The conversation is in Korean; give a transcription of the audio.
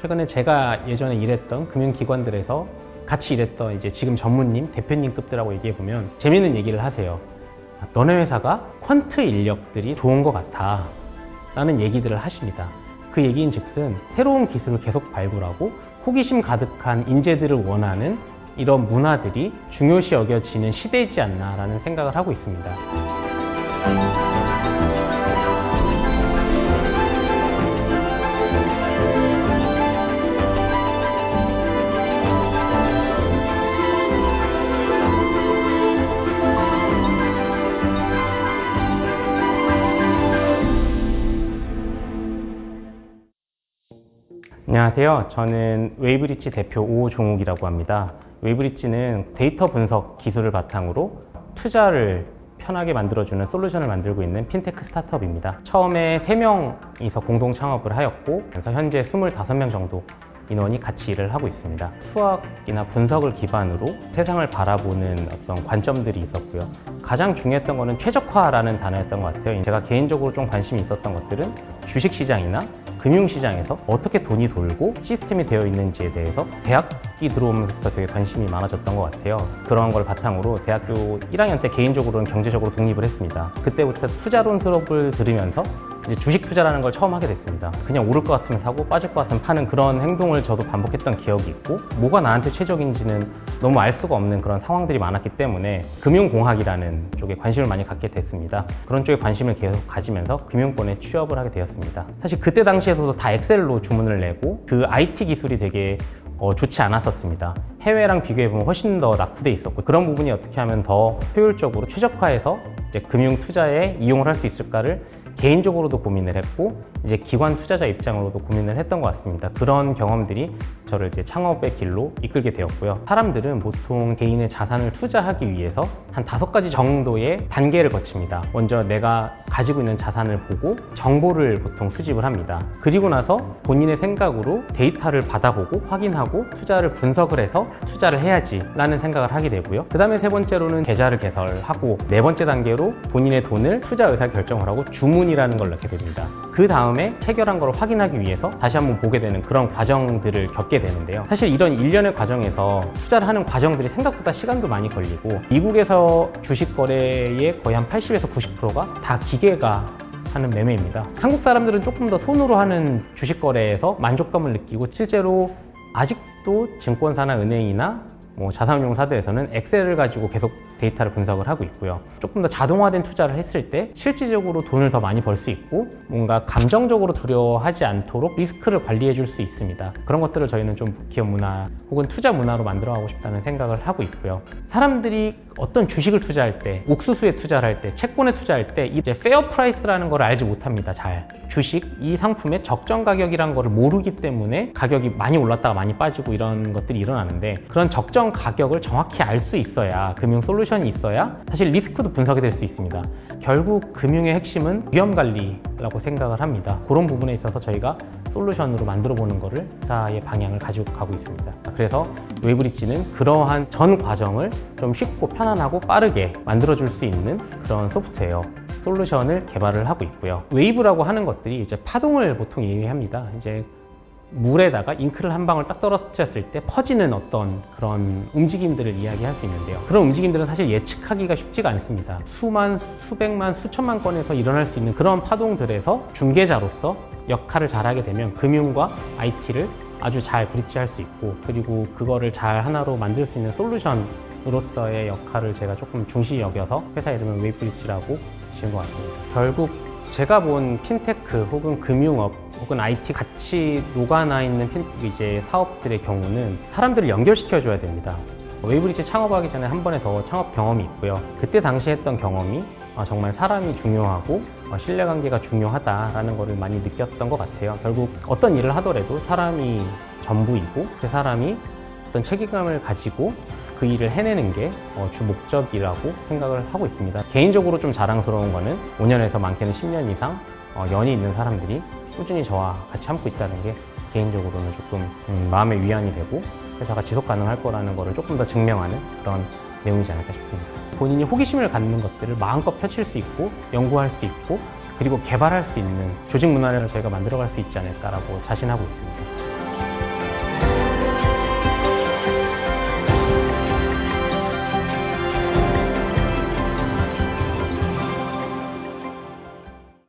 최근에 제가 예전에 일했던 금융기관들에서 같이 일했던 이제 지금 전무님, 대표님급들하고 얘기해 보면 재밌는 얘기를 하세요. 아, 너네 회사가 퀀트 인력들이 좋은 것 같아. 라는 얘기들을 하십니다. 그 얘기인 즉슨 새로운 기술을 계속 발굴하고 호기심 가득한 인재들을 원하는 이런 문화들이 중요시 여겨지는 시대이지 않나라는 생각을 하고 있습니다. 안녕하세요. 저는 웨이브리지 대표 오종욱이라고 합니다. 웨이브리지는 데이터 분석 기술을 바탕으로 투자를 편하게 만들어주는 솔루션을 만들고 있는 핀테크 스타트업입니다. 처음에 3명이서 공동 창업을 하였고, 그래서 현재 25명 정도 인원이 같이 일을 하고 있습니다. 수학이나 분석을 기반으로 세상을 바라보는 어떤 관점들이 있었고요. 가장 중요했던 거는 최적화라는 단어였던 것 같아요. 제가 개인적으로 좀 관심이 있었던 것들은 주식시장이나 금융시장에서 어떻게 돈이 돌고 시스템이 되어 있는지에 대해서 대학이 들어오면서부터 되게 관심이 많아졌던 것 같아요. 그런 걸 바탕으로 대학교 1학년 때 개인적으로는 경제적으로 독립을 했습니다. 그때부터 투자론 수업을 들으면서 주식 투자라는 걸 처음 하게 됐습니다. 그냥 오를 것 같으면 사고 빠질 것 같으면 파는 그런 행동을 저도 반복했던 기억이 있고 뭐가 나한테 최적인지는 너무 알 수가 없는 그런 상황들이 많았기 때문에 금융공학이라는 쪽에 관심을 많이 갖게 됐습니다. 그런 쪽에 관심을 계속 가지면서 금융권에 취업을 하게 되었습니다. 사실 그때 당시에도 다 엑셀로 주문을 내고 그 IT 기술이 되게 어, 좋지 않았었습니다. 해외랑 비교해보면 훨씬 더 낙후돼 있었고 그런 부분이 어떻게 하면 더 효율적으로 최적화해서 금융 투자에 이용을 할 수 있을까를 개인적으로도 고민을 했고 이제 기관 투자자 입장으로도 고민을 했던 것 같습니다. 그런 경험들이 저를 이제 창업의 길로 이끌게 되었고요. 사람들은 보통 개인의 자산을 투자하기 위해서 한 다섯 가지 정도의 단계를 거칩니다. 먼저 내가 가지고 있는 자산을 보고 정보를 보통 수집을 합니다. 그리고 나서 본인의 생각으로 데이터를 받아보고 확인하고 투자를 분석을 해서 투자를 해야지라는 생각을 하게 되고요. 그 다음에 세 번째로는 계좌를 개설하고 네 번째 단계로 본인의 돈을 투자 의사 결정을 하고 주문 이라는 걸 넣게 됩니다. 그 다음에 체결한 걸 확인하기 위해서 다시 한번 보게 되는 그런 과정들을 겪게 되는데요. 사실 이런 일련의 과정에서 투자를 하는 과정들이 생각보다 시간도 많이 걸리고 미국에서 주식 거래의 거의 한 80에서 90%가 다 기계가 하는 매매입니다. 한국 사람들은 조금 더 손으로 하는 주식 거래에서 만족감을 느끼고 실제로 아직도 증권사나 은행이나 뭐 자산운용 사들에서는 엑셀을 가지고 계속 데이터를 분석을 하고 있고요. 조금 더 자동화된 투자를 했을 때 실질적으로 돈을 더 많이 벌 수 있고 뭔가 감정적으로 두려워하지 않도록 리스크를 관리해 줄 수 있습니다. 그런 것들을 저희는 좀 기업 문화 혹은 투자 문화로 만들어 가고 싶다는 생각을 하고 있고요. 사람들이 어떤 주식을 투자할 때, 옥수수에 투자를 할 때, 채권에 투자할 때 이제 페어 프라이스라는 걸 알지 못합니다. 잘. 주식 이 상품의 적정 가격이란 거를 모르기 때문에 가격이 많이 올랐다가 많이 빠지고 이런 것들이 일어나는데 그런 적정 가격을 정확히 알 수 있어야 금융 솔루션이 있어야 사실 리스크도 분석이 될 수 있습니다. 결국 금융의 핵심은 위험 관리라고 생각을 합니다. 그런 부분에 있어서 저희가 솔루션으로 만들어 보는 거를 회사의 방향을 가지고 가고 있습니다. 그래서 웨이브리지는 그러한 전 과정을 좀 쉽고 편안하고 빠르게 만들어 줄 수 있는 그런 소프트웨어 솔루션을 개발을 하고 있고요. 웨이브라고 하는 것들이 이제 파동을 보통 얘기합니다. 이제 물에다가 잉크를 한 방울 딱 떨어뜨렸을 때 퍼지는 어떤 그런 움직임들을 이야기할 수 있는데요. 그런 움직임들은 사실 예측하기가 쉽지가 않습니다. 수만, 수백만, 수천만 건에서 일어날 수 있는 그런 파동들에서 중개자로서 역할을 잘하게 되면 금융과 IT를 아주 잘 브릿지할 수 있고 그리고 그거를 잘 하나로 만들 수 있는 솔루션으로서의 역할을 제가 조금 중시 여겨서 회사 이름은 웨이브리지라고 지은 것 같습니다. 결국 제가 본 핀테크 혹은 금융업 혹은 IT 같이 녹아나 있는 핀 이제 사업들의 경우는 사람들을 연결시켜 줘야 됩니다. 웨이브리지 창업하기 전에 한 번에 더 창업 경험이 있고요. 그때 당시 했던 경험이 아, 정말 사람이 중요하고 어, 신뢰관계가 중요하다라는 것을 많이 느꼈던 것 같아요. 결국 어떤 일을 하더라도 사람이 전부이고 그 사람이 어떤 책임감을 가지고 그 일을 해내는 게 어, 주 목적이라고 생각을 하고 있습니다. 개인적으로 좀 자랑스러운 거는 5년에서 많게는 10년 이상 어, 연이 있는 사람들이 꾸준히 저와 같이 함고 있다는 게 개인적으로는 조금 음, 마음의 위안이 되고 회사가 지속 가능할 거라는 거를 조금 더 증명하는 그런 내용이지 않을까 싶습니다. 본인이 호기심을 갖는 것들을 마음껏 펼칠 수 있고 연구할 수 있고 그리고 개발할 수 있는 조직 문화를 저희가 만들어갈 수 있지 않을까라고 자신하고 있습니다.